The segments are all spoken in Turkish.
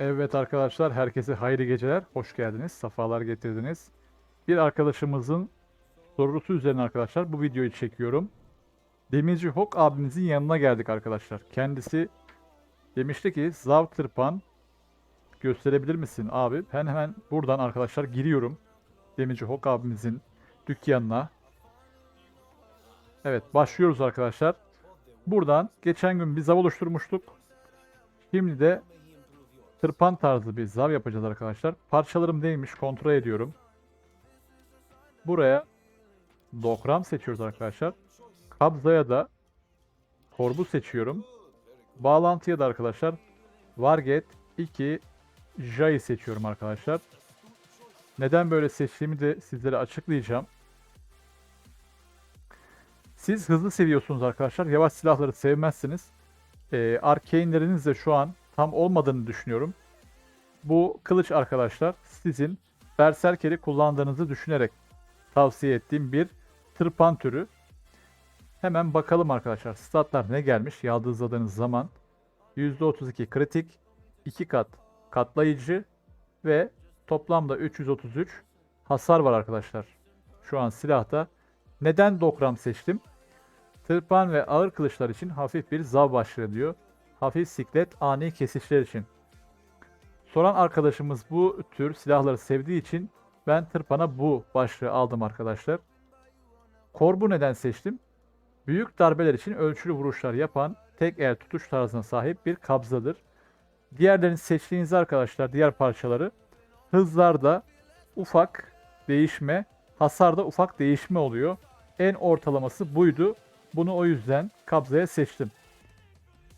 Evet arkadaşlar, herkese hayırlı geceler. Hoş geldiniz, safalar getirdiniz. Bir arkadaşımızın sorusu üzerine arkadaşlar bu videoyu çekiyorum. Demirci Hok abimizin yanına geldik arkadaşlar. Kendisi demişti ki Zav Tırpan gösterebilir misin abi? Ben hemen buradan arkadaşlar giriyorum. Demirci Hok abimizin dükkanına. Evet başlıyoruz arkadaşlar. Buradan geçen gün bir zav oluşturmuştuk. Şimdi de tırpan tarzı bir zav yapacağız arkadaşlar. Parçalarım neymiş kontrol ediyorum. Buraya dokram seçiyoruz arkadaşlar. Kabzaya da korbu seçiyorum. Bağlantıya da arkadaşlar Varget 2 Jai seçiyorum arkadaşlar. Neden böyle seçtiğimi de sizlere açıklayacağım. Siz hızlı seviyorsunuz arkadaşlar. Yavaş silahları sevmezsiniz. Ee, arcane'leriniz de şu an tam olmadığını düşünüyorum. Bu kılıç arkadaşlar sizin Berserker'i kullandığınızı düşünerek tavsiye ettiğim bir tırpan türü. Hemen bakalım arkadaşlar. Statlar ne gelmiş yaldızladığınız zaman. %32 kritik, 2 kat katlayıcı ve toplamda 333 hasar var arkadaşlar. Şu an silahta. Neden Dokram seçtim? Tırpan ve ağır kılıçlar için hafif bir zav başlığı diyor. Hafif siklet ani kesişler için. Soran arkadaşımız bu tür silahları sevdiği için ben tırpana bu başlığı aldım arkadaşlar. Korbu neden seçtim? Büyük darbeler için ölçülü vuruşlar yapan tek el tutuş tarzına sahip bir kabzadır. Diğerlerini seçtiğiniz arkadaşlar diğer parçaları hızlarda ufak değişme, hasarda ufak değişme oluyor. En ortalaması buydu. Bunu o yüzden kabzaya seçtim.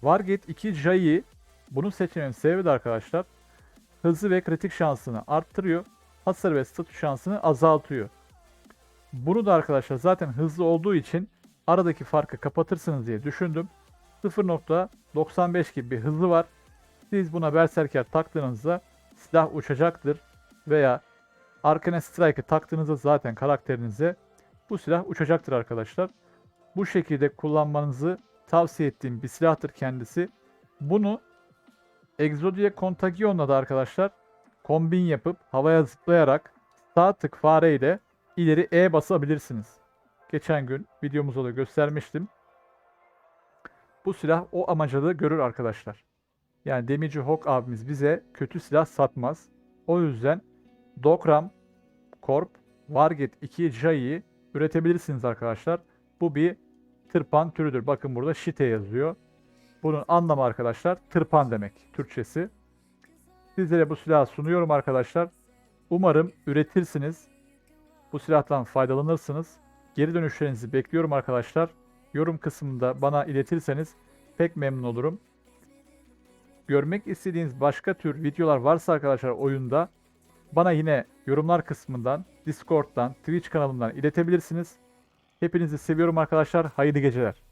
Varget 2 Jai'yi bunu seçmemin sebebi de arkadaşlar hızı ve kritik şansını arttırıyor. Hasar ve statü şansını azaltıyor. Bunu da arkadaşlar zaten hızlı olduğu için aradaki farkı kapatırsınız diye düşündüm. 0.95 gibi bir hızı var. Siz buna Berserker taktığınızda silah uçacaktır veya Arcane Strike'ı taktığınızda zaten karakterinize bu silah uçacaktır arkadaşlar. Bu şekilde kullanmanızı tavsiye ettiğim bir silahtır kendisi. Bunu Exodia Contagion'la da arkadaşlar kombin yapıp havaya zıplayarak sağ tık fare ile ileri E basabilirsiniz. Geçen gün videomuzda da göstermiştim. Bu silah o amaca da görür arkadaşlar. Yani Demirci Hawk abimiz bize kötü silah satmaz. O yüzden Dokram, Corp, Varget 2 Jai'yi üretebilirsiniz arkadaşlar. Bu bir tırpan türüdür. Bakın burada şite yazıyor. Bunun anlamı arkadaşlar tırpan demek Türkçesi. Sizlere bu silahı sunuyorum arkadaşlar. Umarım üretirsiniz. Bu silahtan faydalanırsınız. Geri dönüşlerinizi bekliyorum arkadaşlar. Yorum kısmında bana iletirseniz pek memnun olurum. Görmek istediğiniz başka tür videolar varsa arkadaşlar oyunda bana yine yorumlar kısmından, Discord'dan, Twitch kanalımdan iletebilirsiniz. Hepinizi seviyorum arkadaşlar. Hayırlı geceler.